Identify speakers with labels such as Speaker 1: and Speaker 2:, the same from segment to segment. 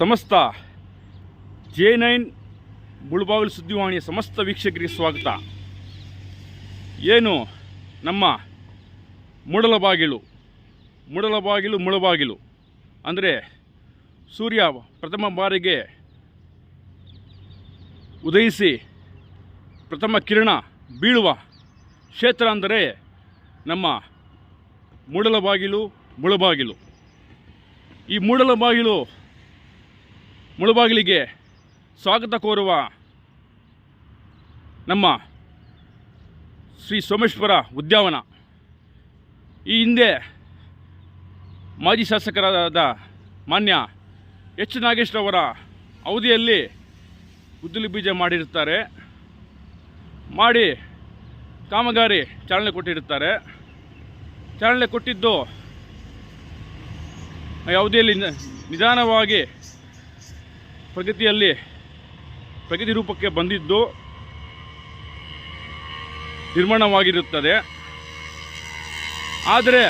Speaker 1: ಸಮಸ್ತ J nine Mulbagal ಸುದ್ದಿವಾಣಿಯ ಸಮಸ್ತ ವೀಕ್ಷಕರಿಗೆ ಸ್ವಾಗತ. ಏನು ನಮ್ಮ ಮೂಡಲಬಾಗಿಲು ಮೂಡಲಬಾಗಿಲು, ಮುಳಬಾಗಿಲು ಅಂದರೆ ಸೂರ್ಯ ಪ್ರಥಮ ಬಾರಿಗೆ ಉದಯಿಸಿ ಪ್ರಥಮ ಕಿರಣ ಬೀಳುವ ಕ್ಷೇತ್ರ ಅಂದರೆ ನಮ್ಮ ಮೂಡಲಬಾಗಿಲು, ಮುಳಬಾಗಿಲು. ಈ ಮೂಡಲಬಾಗಿಲು ಮುಳುಬಾಗಿಲಿಗೆ ಸ್ವಾಗತ ಕೋರುವ ನಮ್ಮ ಶ್ರೀ ಸೋಮೇಶ್ವರ ಉದ್ಯಾವನ. ಈ ಹಿಂದೆ ಮಾಜಿ ಶಾಸಕರಾದ ಮಾನ್ಯ ಎಚ್ ನಾಗೇಶ್ವರವರ ಅವಧಿಯಲ್ಲಿ ಉದ್ದುಲಿ ಬೀಜ ಮಾಡಿರುತ್ತಾರೆ. ಮಾಡಿ ಕಾಮಗಾರಿ ಚಾಲನೆ ಕೊಟ್ಟಿರುತ್ತಾರೆ. ಚಾಲನೆ ಕೊಟ್ಟಿದ್ದು ಅವಧಿಯಲ್ಲಿ ನಿಧಾನವಾಗಿ ಪ್ರಗತಿಯಲ್ಲಿ ಪ್ರಗತಿ ರೂಪಕ್ಕೆ ಬಂದಿದ್ದು ನಿರ್ಮಾಣವಾಗಿರುತ್ತದೆ. ಆದರೆ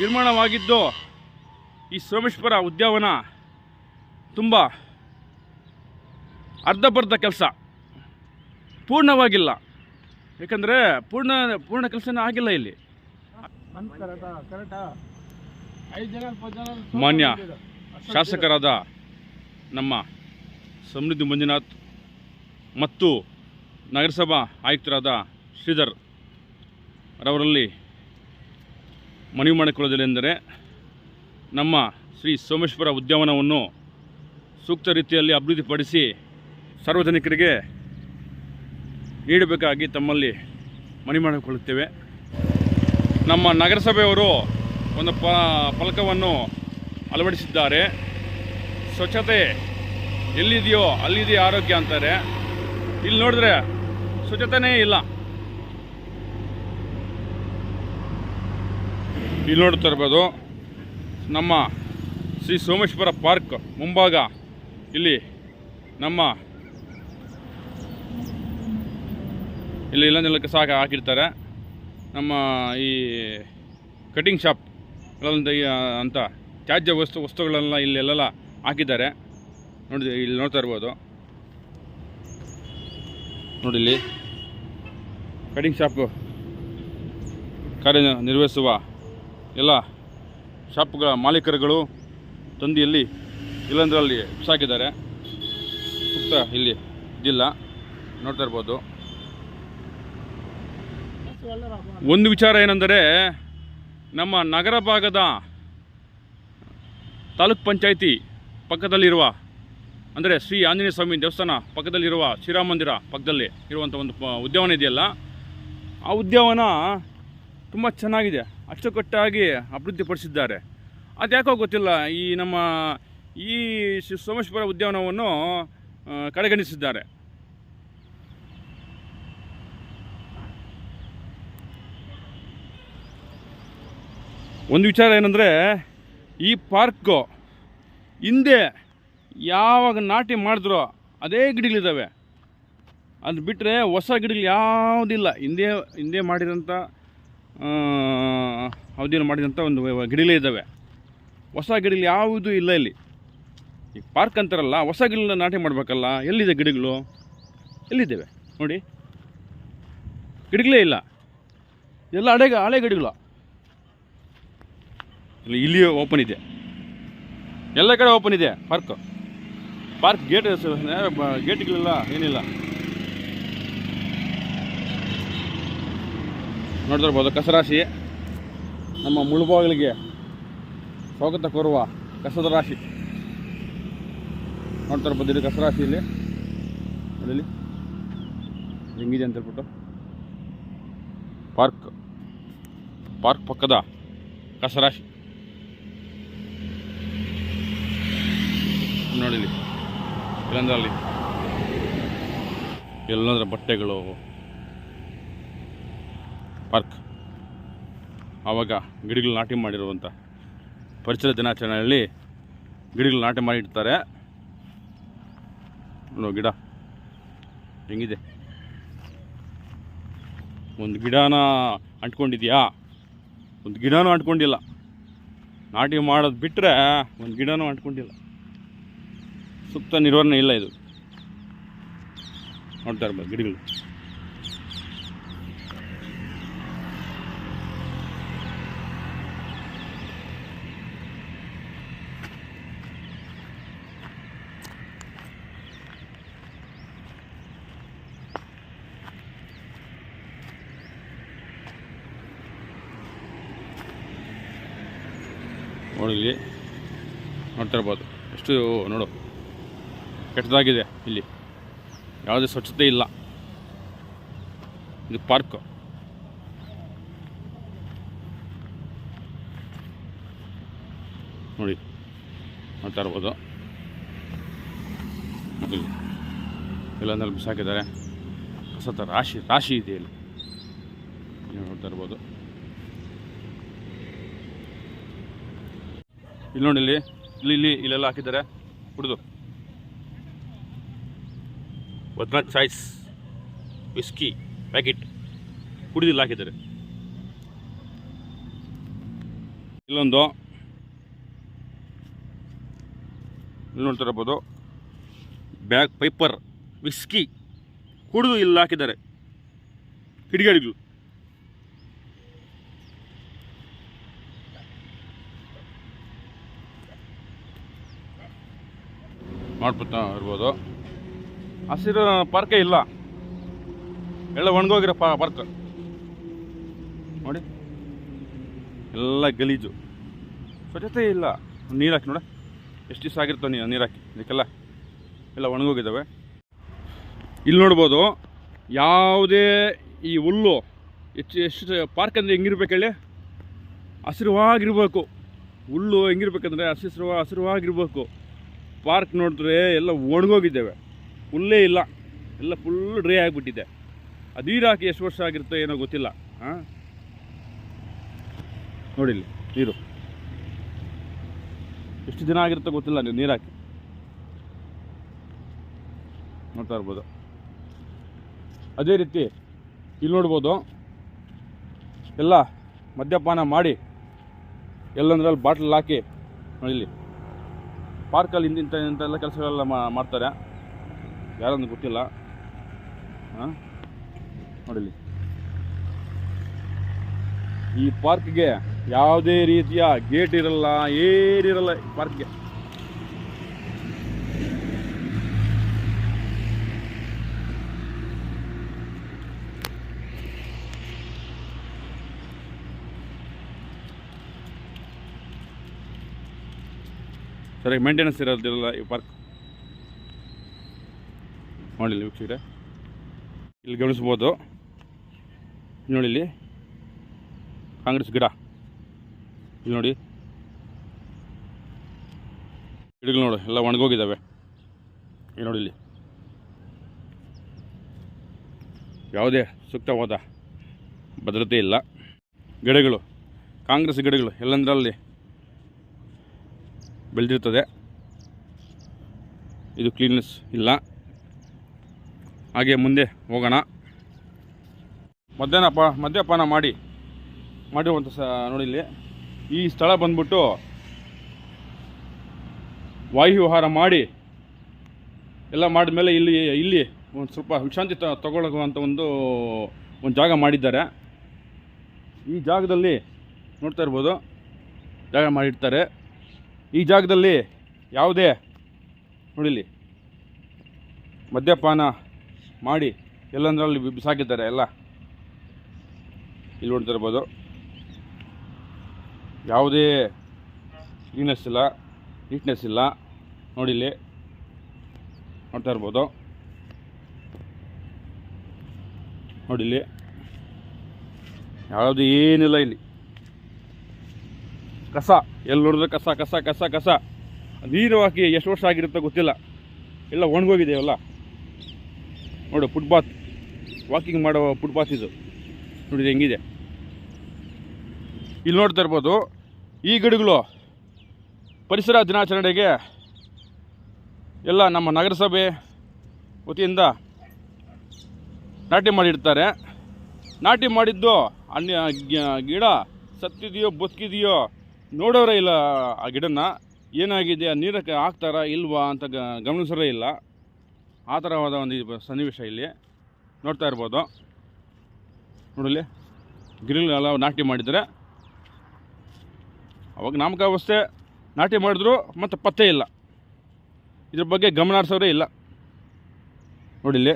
Speaker 1: ನಿರ್ಮಾಣವಾಗಿದ್ದು ಈ ಸೋಮೇಶ್ವರ ಉದ್ಯಾನವನ ತುಂಬ ಅರ್ಧಬರ್ಧ ಕೆಲಸ. ಪೂರ್ಣವಾಗಿಲ್ಲ. ಯಾಕಂದರೆ ಪೂರ್ಣ ಪೂರ್ಣ ಕೆಲಸನೇ ಆಗಿಲ್ಲ ಇಲ್ಲಿ. ಮಾನ್ಯ ಶಾಸಕರಾದ ನಮ್ಮ ಸಮೃದ್ಧಿ ಮಂಜುನಾಥ್ ಮತ್ತು ನಗರಸಭಾ ಆಯುಕ್ತರಾದ ಶ್ರೀಧರ್ ರವರಲ್ಲಿ ಮನವಿ ಮಾಡಿಕೊಳ್ಳೋದಿಲ್ಲೆಂದರೆ ನಮ್ಮ ಶ್ರೀ ಸೋಮೇಶ್ವರ ಉದ್ಯಾನವನ್ನು ಸೂಕ್ತ ರೀತಿಯಲ್ಲಿ ಅಭಿವೃದ್ಧಿಪಡಿಸಿ ಸಾರ್ವಜನಿಕರಿಗೆ ನೀಡಬೇಕಾಗಿ ತಮ್ಮಲ್ಲಿ ಮನವಿ ಮಾಡಿಕೊಳ್ಳುತ್ತೇವೆ. ನಮ್ಮ ನಗರಸಭೆಯವರು ಒಂದು ಫಲಕವನ್ನು ಅಳವಡಿಸಿದ್ದಾರೆ. ಸ್ವಚ್ಛತೆ ಎಲ್ಲಿದೆಯೋ ಅಲ್ಲಿದೆಯೋ ಆರೋಗ್ಯ ಅಂತಾರೆ. ಇಲ್ಲಿ ನೋಡಿದ್ರೆ ಸ್ವಚ್ಛತೆನೇ ಇಲ್ಲ. ಇಲ್ಲಿ ನೋಡ್ತಾ ಇರ್ಬೋದು ನಮ್ಮ ಶ್ರೀ ಸೋಮೇಶ್ವರ ಪಾರ್ಕ್ ಮುಂಭಾಗ. ಇಲ್ಲಿ ನಮ್ಮ ಇಲ್ಲಿ ಇಲ್ಲ ನೆಲಕ್ಕೆ ಸಾಕ ಹಾಕಿರ್ತಾರೆ. ನಮ್ಮ ಈ ಕಟಿಂಗ್ ಶಾಪ್ ಅಂತ ತ್ಯಾಜ್ಯ ವಸ್ತು ವಸ್ತುಗಳೆಲ್ಲ ಇಲ್ಲೆಲ್ಲ ಹಾಕಿದ್ದಾರೆ. ನೋಡಿ, ಇಲ್ಲಿ ನೋಡ್ತಾ ಇರ್ಬೋದು. ನೋಡಿ ಇಲ್ಲಿ. ಕಟಿಂಗ್ ಶಾಪು ಕಾರ್ಯ ನಿರ್ವಹಿಸುವ ಎಲ್ಲ ಶಾಪ್ಗಳ ಮಾಲೀಕರುಗಳು ತಂದಿಯಲ್ಲಿ ಇಲ್ಲಂದ್ರಲ್ಲಿ ಬಿಸಾಕಿದ್ದಾರೆ. ಸುತ್ತ ಇಲ್ಲಿ ಇದಿಲ್ಲ ನೋಡ್ತಾ ಇರ್ಬೋದು. ಒಂದು ವಿಚಾರ ಏನೆಂದರೆ, ನಮ್ಮ ನಗರ ಭಾಗದ ತಾಲೂಕ್ ಪಂಚಾಯಿತಿ ಪಕ್ಕದಲ್ಲಿರುವ, ಅಂದರೆ ಶ್ರೀ ಆಂಜನೇಯ ಸ್ವಾಮಿ ದೇವಸ್ಥಾನ ಪಕ್ಕದಲ್ಲಿರುವ ಶ್ರೀರಾಮ ಮಂದಿರ ಪಕ್ಕದಲ್ಲಿ ಇರುವಂಥ ಒಂದು ಉದ್ಯಾನವನ ಇದೆಯಲ್ಲ, ಆ ಉದ್ಯಾನವನ ತುಂಬ ಚೆನ್ನಾಗಿದೆ. ಅಚ್ಚುಕಟ್ಟಾಗಿ ಅಭಿವೃದ್ಧಿಪಡಿಸಿದ್ದಾರೆ. ಅದು ಯಾಕೋ ಗೊತ್ತಿಲ್ಲ, ಈ ನಮ್ಮ ಈ ಸೋಮೇಶ್ವರ ಉದ್ಯಾನವನ್ನು ಕಡೆಗಣಿಸಿದ್ದಾರೆ. ಒಂದು ವಿಚಾರ ಏನಂದರೆ, ಈ ಪಾರ್ಕು ಹಿಂದೆ ಯಾವಾಗ ನಾಟಿ ಮಾಡಿದ್ರೋ ಅದೇ ಗಿಡಗಳಿದ್ದಾವೆ. ಅದು ಬಿಟ್ಟರೆ ಹೊಸ ಗಿಡಗಳು ಯಾವುದಿಲ್ಲ. ಹಿಂದೆ ಹಿಂದೆ ಮಾಡಿದಂಥ ಅವಧಿಯಲ್ಲಿ ಮಾಡಿದಂಥ ಒಂದು ಗಿಡಗಳೇ ಇದ್ದಾವೆ. ಹೊಸ ಗಿಡಗಳು ಯಾವುದೂ ಇಲ್ಲ ಇಲ್ಲಿ. ಈ ಪಾರ್ಕ್ ಅಂತಾರಲ್ಲ, ಹೊಸ ಗಿಡಗಳನ್ನ ನಾಟಿ ಮಾಡಬೇಕಲ್ಲ, ಎಲ್ಲಿದೆ ಗಿಡಗಳು? ಎಲ್ಲಿದ್ದಾವೆ? ನೋಡಿ. ಗಿಡಗಳೇ ಇಲ್ಲ. ಎಲ್ಲ ಹಳೆ ಹಳೆ ಗಿಡಗಳು. ಇಲ್ಲಿ ಇಲ್ಲಿ ಓಪನ್ ಇದೆ. ಎಲ್ಲ ಕಡೆ ಓಪನ್ ಇದೆ ಪಾರ್ಕ್ ಪಾರ್ಕ್ ಗೇಟ್ ಗೇಟ್ಗಳಿಲ್ಲ ಏನಿಲ್ಲ. ನೋಡ್ತಾ ಇರ್ಬೋದು ಕಸರಾಶಿ. ನಮ್ಮ ಮುಳುಬಾಗಿಲಿಗೆ ಸ್ವಾಗತ ಕೋರುವ ಕಸದ ರಾಶಿ ನೋಡ್ತಾ ಇರ್ಬೋದು ಇದು ಕಸರಾಶಿ ಇಲ್ಲಿ. ನೋಡಿ ಇಲ್ಲಿ ಹೆಂಗಿದೆ ಅಂತ ಹೇಳ್ಬಿಟ್ಟು. ಪಾರ್ಕ್ ಪಾರ್ಕ್ ಪಕ್ಕದ ಕಸರಾಶಿ. ನೋಡಿ ಇಲ್ಲಿ ಇಲ್ಲಂದ್ರೆ ಅಲ್ಲಿ ಎಲ್ಲಂದ್ರೆ ಬಟ್ಟೆಗಳು. ಪಾರ್ಕ್. ಆವಾಗ ಗಿಡಗಳು ನಾಟಿ ಮಾಡಿರುವಂಥ ಪರಿಸರ ದಿನಾಚರಣೆಯಲ್ಲಿ ಗಿಡಗಳು ನಾಟಿ ಮಾಡಿಡ್ತಾರೆ ನೋಡೋ ಗಿಡ. ಹೆಂಗಿದೆ? ಒಂದು ಗಿಡನ ಅಂಟ್ಕೊಂಡಿದೆಯಾ? ಒಂದು ಗಿಡನೂ ಅಂಟ್ಕೊಂಡಿಲ್ಲ. ನಾಟಿ ಮಾಡೋದು ಬಿಟ್ಟರೆ ಒಂದು ಗಿಡನೂ ಅಂಟ್ಕೊಂಡಿಲ್ಲ. ಸೂಕ್ತ ನಿರ್ವಹಣೆ ಇಲ್ಲ ಇದು. ನೋಡ್ತಾ ಇರ್ಬೋದು ಗಿಡಗಳು. ನೋಡಿ ನೋಡ್ತಾ ಇರ್ಬೋದು. ಎಷ್ಟು ನೋಡು. ಕೆಟ್ಟದಾಗಿದೆ ಇಲ್ಲಿ. ಯಾವುದೇ ಸ್ವಚ್ಛತೆ ಇಲ್ಲ. ಇದು ಪಾರ್ಕ್. ನೋಡಿ ಇರ್ಬೋದು. ಇಲ್ಲಿ. ಇಲ್ಲೊಂದಲ್ಲಿ ಬಿಸಾಕಿದ್ದಾರೆ ಕಸದ ರಾಶಿ ರಾಶಿ ಇದೆ ಇಲ್ಲಿ. ನೀವು ನೋಡ್ತಾ ಇರ್ಬೋದು. ಇಲ್ಲಿ ನೋಡಿ, ಇಲ್ಲಿ ಇಲ್ಲಿ ಇಲ್ಲಿ, ಇಲ್ಲೆಲ್ಲ ಹಾಕಿದ್ದಾರೆ. ಕುಡಿದು. ಬದ್ನಾಥ್ ಚಾಯ್ಸ್ ವಿಸ್ಕಿ ಪ್ಯಾಕೆಟ್ ಕುಡಿದಿಲ್ಲ ಹಾಕಿದ್ದಾರೆ. ಇಲ್ಲೊಂದು ಇಲ್ಲಿ ನೋಡ್ತಾ ಇರ್ಬೋದು. ಬ್ಯಾಗ್, ಪೈಪರ್ ವಿಸ್ಕಿ ಕುಡಿದು ಇಲ್ಲಿ ಹಾಕಿದ್ದಾರೆ. ಕಿಡಿಗಡಿಗಳು. ಮಾಡ್ಬಿಡ್ತಾ ಇರ್ಬೋದು. ಹಸಿರು ಪಾರ್ಕೇ ಇಲ್ಲ. ಎಲ್ಲ ಒಣಗೋಗಿರೋ ಪಾ ಪಾರ್ಕ್ ನೋಡಿ. ಎಲ್ಲ ಗಲೀಜು. ಸ್ವಚ್ಛತೆ ಇಲ್ಲ. ನೀರು ಹಾಕಿ ನೋಡಿ. ಎಷ್ಟು ದಿವಸ ಆಗಿರ್ತವೆ ನೀರು ನೀರು ಹಾಕಿ. ಇದಕ್ಕೆಲ್ಲ ಎಲ್ಲ ಒಣಗೋಗಿದ್ದಾವೆ ಇಲ್ಲಿ ನೋಡ್ಬೋದು, ಯಾವುದೇ ಈ ಹುಲ್ಲು ಹೆಚ್ಚು ಎಷ್ಟು ಪಾರ್ಕ್ ಅಂದರೆ ಹೆಂಗಿರ್ಬೇಕು ಹೇಳಿ? ಹಸಿರುವಾಗಿರ್ಬೇಕು. ಹುಲ್ಲು ಹೆಂಗಿರ್ಬೇಕಂದ್ರೆ ಹಸಿರು ಹಸಿರುವಾಗಿರ್ಬೇಕು. ಪಾರ್ಕ್ ನೋಡಿದ್ರೆ ಎಲ್ಲ ಒಣಗೋಗಿದ್ದೇವೆ. ಹುಲ್ಲೇ ಇಲ್ಲ. ಎಲ್ಲ ಫುಲ್ ಡ್ರೈ ಆಗಿಬಿಟ್ಟಿದೆ. ಅದು ನೀರು ಎಷ್ಟು ವರ್ಷ ಆಗಿರುತ್ತೋ ಏನೋ ಗೊತ್ತಿಲ್ಲ. ಹಾಂ ನೋಡಿಲ್ಲಿ ನೀರು. ಎಷ್ಟು ದಿನ ಆಗಿರುತ್ತೋ ಗೊತ್ತಿಲ್ಲ ನೀವು ನೀರಾಕಿ. ನೋಡ್ತಾ ಇರ್ಬೋದು. ಅದೇ ರೀತಿ ಇಲ್ಲಿ ನೋಡ್ಬೋದು, ಎಲ್ಲ ಮದ್ಯಪಾನ ಮಾಡಿ ಎಲ್ಲಂದ್ರಲ್ಲಿ ಬಾಟ್ಲ್ ಹಾಕಿ ಇಲ್ಲಿ. ಪಾರ್ಕಲ್ಲಿ ಇಂಥ ಎಲ್ಲ ಕೆಲಸಗಳೆಲ್ಲ ಮಾಡ್ತಾರೆ. ಯಾರಂದು ಗೊತ್ತಿಲ್ಲ. ಹಾಂ? ನೋಡಿಲಿ ಈ ಪಾರ್ಕ್ಗೆ ಯಾವುದೇ ರೀತಿಯ ಗೇಟ್ ಇರಲ್ಲ, ಏನಿರಲ್ಲ ಈ ಪಾರ್ಕ್ಗೆ. ಸರಿಯಾಗಿ ಮೇಂಟೆನೆನ್ಸ್ ಇರೋದಿಲ್ಲ ಈ ಪಾರ್ಕ್ ನೋಡಿಲ್ಲ ವೀಕ್ಷಕರೇ. ಇಲ್ಲಿ ಗಮನಿಸ್ಬೋದು ನೋಡಿ ಇಲ್ಲಿ ಕಾಂಗ್ರೆಸ್ ಗಿಡ. ಇಲ್ಲಿ ನೋಡಿ. ಗಿಡಗಳು ನೋಡಿ, ಎಲ್ಲ ಒಣಗೋಗಿದ್ದಾವೆ. ಇಲ್ಲಿ ನೋಡಿ ಇಲ್ಲಿ. ಯಾವುದೇ ಸೂಕ್ತವಾದ ಭದ್ರತೆ ಇಲ್ಲ. ಗಿಡಗಳು, ಕಾಂಗ್ರೆಸ್ ಗಿಡಗಳು ಎಲ್ಲಂದ್ರಲ್ಲಿ ಬೆಳೆದಿರ್ತದೆ. ಇದು ಕ್ಲೀನ್ನೆಸ್ ಇಲ್ಲ. ಹಾಗೆ ಮುಂದೆ ಹೋಗೋಣ. ಮಧ್ಯಾಹ್ನ ಪ ಮದ್ಯಪಾನ ಮಾಡಿ ಮಾಡಿರುವಂಥ ಸ, ನೋಡಿ ಇಲ್ಲಿ. ಈ ಸ್ಥಳ ಬಂದ್ಬಿಟ್ಟು ವಾಯುವಿಹಾರ ಮಾಡಿ, ಎಲ್ಲ ಮಾಡಿದ್ಮೇಲೆ ಇಲ್ಲಿ ಇಲ್ಲಿ ಒಂದು ಸ್ವಲ್ಪ ವಿಶ್ರಾಂತಿ ತ ತಗೊಳ್ಳುವಂಥ ಒಂದು ಒಂದು ಜಾಗ ಮಾಡಿದ್ದಾರೆ. ಈ ಜಾಗದಲ್ಲಿ ನೋಡ್ತಾ ಇರ್ಬೋದು, ಜಾಗ ಮಾಡಿರ್ತಾರೆ. ಈ ಜಾಗದಲ್ಲಿ ಯಾವುದೇ ನೋಡಿಲಿ ಮದ್ಯಪಾನ ಮಾಡಿ ಎಲ್ಲಂದ್ರಲ್ಲಿ ಬಿ- ಬಿಸಾಕಿದ್ದಾರೆ ಎಲ್ಲ. ಇಲ್ಲಿ ನೋಡ್ತಾ ಇರ್ಬೋದು ಯಾವುದೇ ಕ್ಲೀನೆಸ್ ಇಲ್ಲ ನೀಟ್ನೆಸ್ ಇಲ್ಲ. ನೋಡಿಲ್ಲಿ ನೋಡ್ತಾ ಇರ್ಬೋದು. ನೋಡಿಲ್ಲಿ ಯಾವುದು ಏನಿಲ್ಲ ಇಲ್ಲಿ. ಕಸ, ಎಲ್ಲಿ ನೋಡಿದ್ರೆ ಕಸ ಕಸ ಕಸ ಕಸ. ನೀರು ಹಾಕಿ ಎಷ್ಟು ವರ್ಷ ಆಗಿರುತ್ತೋ ಗೊತ್ತಿಲ್ಲ. ಎಲ್ಲ ಒಣಗೋಗಿದೆ ಎಲ್ಲ ನೋಡು ಫುಟ್ಪಾತ್ ವಾಕಿಂಗ್ ಮಾಡೋ ಫುಟ್ಪಾತ್ ಇದು. ನೋಡಿದೆ ಹೆಂಗಿದೆ? ಇಲ್ಲಿ ನೋಡ್ತಾ ಇರ್ಬೋದು, ಈ ಗಿಡಗಳು ಪರಿಸರ ದಿನಾಚರಣೆಗೆ ಎಲ್ಲ ನಮ್ಮ ನಗರಸಭೆ ವತಿಯಿಂದ ನಾಟಿ ಮಾಡಿಡ್ತಾರೆ ನಾಟಿ ಮಾಡಿದ್ದು ಅನ್ಯ ಗಿಡ ಸತ್ತಿದೆಯೋ, ಬದುಕಿದೆಯೋ ನೋಡೋರೇ ಇಲ್ಲ ಆ ಗಿಡನ. ಏನಾಗಿದೆ, ನೀರಕ್ಕೆ ಹಾಕ್ತಾರಾ, ಇಲ್ವಾ ಅಂತ ಗಮನಿಸರೇ ಇಲ್ಲ. ಆ ಥರವಾದ ಒಂದು ಸನ್ನಿವೇಶ ಇಲ್ಲಿ ನೋಡ್ತಾ ಇರ್ಬೋದು. ನೋಡಲಿ ಗಿರಿಲೆಲ್ಲ ನಾಟಿ ಮಾಡಿದರೆ ಅವಾಗ ನಾಮಕಾವಸ್ಥೆ, ನಾಟಿ ಮಾಡಿದ್ರು ಮತ್ತು ಪತ್ತೆ ಇಲ್ಲ. ಇದ್ರ ಬಗ್ಗೆ ಗಮನ ಹರಿಸೋರೇ ಇಲ್ಲ. ನೋಡಿಲ್ಲಿ,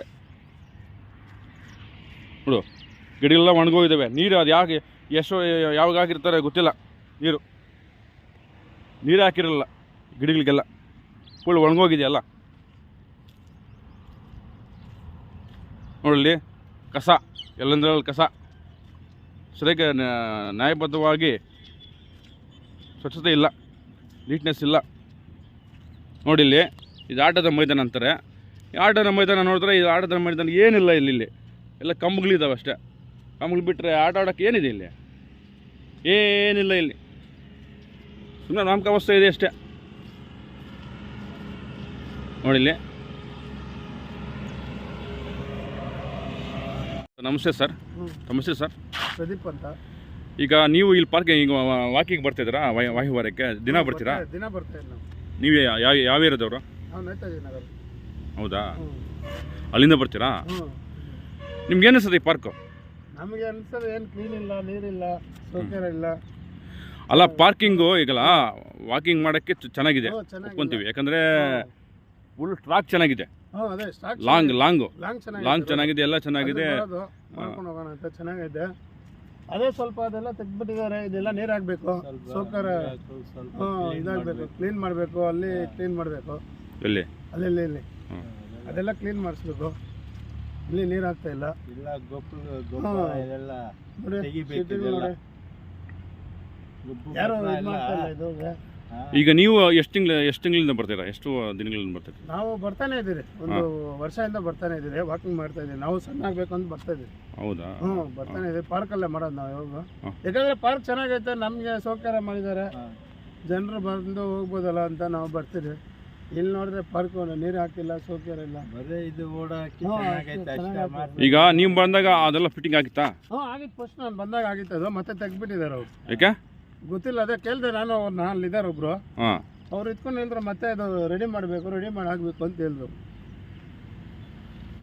Speaker 1: ನೋಡು, ಗಿಡಗಳೆಲ್ಲ ಒಣಗೋಗಿದ್ದಾವೆ. ನೀರು ಅದು ಯಾಕೆ ಎಷ್ಟು ಯಾವಾಗ ಹಾಕಿರ್ತಾರೆ ಗೊತ್ತಿಲ್ಲ ನೀರು. ನೀರು ಹಾಕಿರಲ್ಲ ಗಿಡಗಳಿಗೆಲ್ಲ. ಫುಲ್ ಒಣಗೋಗಿದೆಯಲ್ಲ. ನೋಡಲ್ಲಿ, ಕಸ, ಎಲ್ಲಂದ್ರಲ್ಲಿ ಕಸ. ಸರಿಯಾಗಿ ನ್ಯಾ- ನ್ಯಾಯಬದ್ಧವಾಗಿ ಸ್ವಚ್ಛತೆ ಇಲ್ಲ, ನೀಟ್ನೆಸ್ ಇಲ್ಲ. ನೋಡಿಲ್ಲಿ, ಇದು ಆಟದ ಮೈದಾನ ಅಂತಾರೆ. ಈ ಆಟದ ಮೈದಾನ ನೋಡಿದ್ರೆ ಇದು ಆಟದ ಮೈದಾನ ಏನಿಲ್ಲ ಇಲ್ಲಿ ಇಲ್ಲಿ. ಎಲ್ಲ ಕಂಬಗಳಿದ್ದಾವೆ ಅಷ್ಟೇ. ಕಂಬಗಳು ಬಿಟ್ಟರೆ ಆಟ ಆಡೋಕ್ಕೆ ಏನಿದೆ ಇಲ್ಲಿ? ಏನಿಲ್ಲ ಇಲ್ಲಿ. ಸುಮ್ಮನೆ ನಾಮಕಾವಸ್ಥೆ ಇದೆ ಅಷ್ಟೇ. ನೋಡಿಲ್ಲಿ ನಮಸ್ತೆ ಸರ್. ನಮಸ್ತೆ ಸರ್.
Speaker 2: ಪ್ರದೀಪ್ ಅಂತ.
Speaker 1: ಈಗ ನೀವು ಇಲ್ಲಿ ಪಾರ್ಕ್ ಈಗ ವಾಕಿಂಗ್ ಬರ್ತಿದ್ದೀರಾ ವಾಹಿವಾರಕ್ಕೆ ದಿನ ಬರ್ತೀರಾ?
Speaker 2: ಬರ್ತಾ- ದಿನ ಬರ್ತಾ ಇದ್ದೀವಿ ನೀವು
Speaker 1: ಯಾವ ಯಾವ ಏರಿಯಾದವರು?
Speaker 2: ನಾವು ನೇತಾಜಿ ನಗರ.
Speaker 1: ಹೌದಾ? ಅಲ್ಲಿಂದ ಬರ್ತೀರಾ? ನಿಮ್ಗೆ ಅನಿಸ್ತದೆ ಈ ಪಾರ್ಕು?
Speaker 2: ನಮಗೆ ಅನ್ಸೋದು ಏನು ಕ್ಲೀನ್ ಇಲ್ಲ ನೀರಿಲ್ಲ ಸೌಕರ್ಯ ಇಲ್ಲ.
Speaker 1: ಅಲ್ಲ ಪಾರ್ಕಿಂಗು ಈಗಲ್ಲ ವಾಕಿಂಗ್ ಮಾಡೋಕ್ಕೆ ಚ- ಚೆನ್ನಾಗಿದೆ. ಒಪ್ಕೊಂತೀವಿ. ಯಾಕಂದರೆ ಫುಲ್ ಟ್ರಾಕ್ ಚೆನ್ನಾಗಿದೆ.
Speaker 2: ಹ್ಞೂ ಅದೇ ಸ್ಟಾರ್ಟ್
Speaker 1: ಲಾಂಗ್ ಲಾಂಗು
Speaker 2: ಲಾಂಗ್ ಚೆನ್ನಾಗಿದೆ.
Speaker 1: ಲಾಂಗ್ ಚೆನ್ನಾಗಿದೆ ಎಲ್ಲ ಚೆನ್ನಾಗಿದೆ.
Speaker 2: ಮಾಡ್ಕೊಂಡು ಹೋಗೋಣ ಅಂತ ಚೆನ್ನಾಗೈತೆ. ಅದೇ ಸ್ವಲ್ಪ ಅದೆಲ್ಲ ತೆಗ್ದ್ಬಿಟ್ಟಿದ್ದಾರೆ ಇದೆಲ್ಲ ನೀರು ಹಾಕ್ಬೇಕು. ಸೌಕರ್ಯ ಇದಾಗ್ಬೇಕು ಕ್ಲೀನ್ ಮಾಡಬೇಕು. ಅಲ್ಲಿ ಕ್ಲೀನ್ ಮಾಡಬೇಕು.
Speaker 1: ಇಲ್ಲಿ
Speaker 2: ಅಲ್ಲಿ ಇಲ್ಲಿ ಇಲ್ಲಿ ಅದೆಲ್ಲ ಕ್ಲೀನ್ ಮಾಡಿಸ್ಬೇಕು. ಇಲ್ಲಿ ನೀರು ಹಾಕ್ತಾ ಇಲ್ಲ.
Speaker 3: ಇಲ್ಲ ಗೊಬ್ಬರ ಗೊಬ್ಬರ
Speaker 2: ಯಾರು ಇದು?
Speaker 1: ಈಗ ನೀವು ಎಷ್ಟು ತಿಂಗಳ ಎಷ್ಟು ತಿಂಗಳಿಂದ ಬರ್ತೀರಾ? ಎಷ್ಟು ದಿನಗಳಿಂದ ಬರ್ತೀರಾ?
Speaker 2: ನಾವು ಬರ್ತಾನೆ ಇದ್ದೀರಿ. ಒಂದು ವರ್ಷದಿಂದ ಬರ್ತಾನೆ ಇದ್ದೀರಿ. ವಾಕಿಂಗ್ ಮಾಡ್ತಾ ಇದ್ದೀವಿ ನಾವು ಸಣ್ಣ ಆಗ್ಬೇಕು ಅಂತ ಬರ್ತಾ ಇದ್ದೀವಿ
Speaker 1: ಹೌದಾ?
Speaker 2: ಹ್ಞೂ ಬರ್ತಾನೆ ಇದ್ದೀವಿ ಪಾರ್ಕಲ್ಲೇ ಮಾಡೋದು ನಾವು ಯಾವಾಗ ಯಾಕಂದರೆ ಪಾರ್ಕ್ ಚೆನ್ನಾಗೈತೆ ನಮಗೆ ಸೌಕರ್ಯ ಮಾಡಿದ್ದಾರೆ. ಜನರು ಬಂದು ಹೋಗ್ಬೋದಲ್ಲ ಅಂತ ನಾವು ಬರ್ತೀವಿ ಇಲ್ಲಿ ನೋಡಿದ್ರೆ ಪಾರ್ಕ್ ನೀರು ಹಾಕಿಲ್ಲ ಸೌಕರ್ಯ ಇಲ್ಲ.
Speaker 3: ಬರೀ ಇದು ಓಡಾಕಿ
Speaker 1: ಈಗ ನೀವು ಬಂದಾಗ ಅದೆಲ್ಲ ಫಿಟ್ಟಿಂಗ್ ಆಗಿತ್ತಾ?
Speaker 2: ಹ್ಞೂ ಆಗಿತ್ತು ಫಸ್ಟ್ ನಾನು ಬಂದಾಗ ಆಗಿತ್ತು. ಅದು ಮತ್ತೆ ತೆಗ್ದ್ಬಿಟ್ಟಿದ್ದಾರೆ ಅವ್ರು.
Speaker 1: ಯಾಕೆ?
Speaker 2: ಗೊತ್ತಿಲ್ಲ ಅದೇ ಕೇಳಿದೆ ನಾನು ಅವ್ರನ್ನ ಇದ್ದಾರೆ ಒಬ್ರು.
Speaker 1: ಹಾಂ.
Speaker 2: ಅವ್ರು ಇಟ್ಕೊಂಡು ಹೇಳಿದ್ರು ಮತ್ತೆ ಅದು ರೆಡಿ ಮಾಡಬೇಕು ರೆಡಿ ಮಾಡಿ ಹಾಕ್ಬೇಕು ಅಂತ ಹೇಳಿದ್ರು.